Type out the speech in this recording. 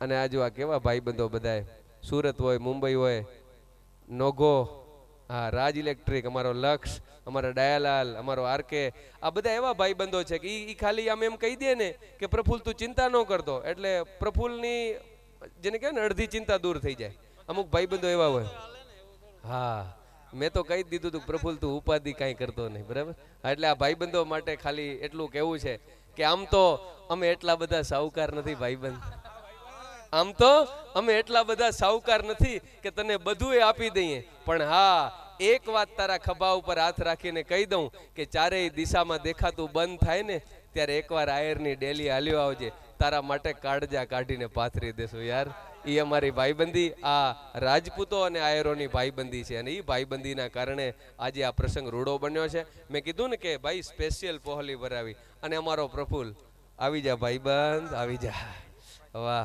અને આજુ આ કેવા ભાઈબંધો બધાય? સુરત હોય, મુંબઈ હોય નોગો હા, રાજ ઇલેક્ટ્રિક, અમારો લક્ષ, અમારો ડાયાલાલ, અમારો આરકે, આ બધા એવા ભાઈબંધો છે કે એ ખાલી આમ એમ કહી દે ને કે પ્રફુલ તું ચિંતા ન કરતો. એટલે પ્રફુલની, જેને કહેવાય ને, અડધી ચિંતા દૂર થઈ જાય. અમુક ભાઈબંધો એવા હોય. હા, મેં તો કહી દીધું તું પ્રફુલ તું ઉપાધિ કાંઈ કરતો નહીં, બરાબર? એટલે આ ભાઈબંધો માટે ખાલી એટલું કહેવું છે કે આમ તો અમે એટલા બધા સાહુકાર નથી ભાઈબંધ. આમ તો અમે એટલા બધા સાહુકાર નથી કે તને બધું આપી દઈએ. પણ હા, એક વાત તારા ખભા ઉપર હાથ રાખીને કહી દઉં કે ચારેય દિશામાં દેખાતું બંધ થાય ને, ત્યારે એકવાર આયરની ડેલી હાલ્યો આવજે. તારા માટે કાળજા કાઢીને પાથરી દેશું યાર. એ અમારી ભાઈબંધી, આ રાજપૂતો અને આયરોની ભાઈબંધી છે. અને એ ભાઈબંધીના કારણે આજે આ પ્રસંગ રૂડો બન્યો છે. મેં કીધું ને કે ભાઈ સ્પેશિયલ પહોલી ભરાવી અને અમારો પ્રફુલ. આવી જા ભાઈબંધ, આવી જા. વાહ.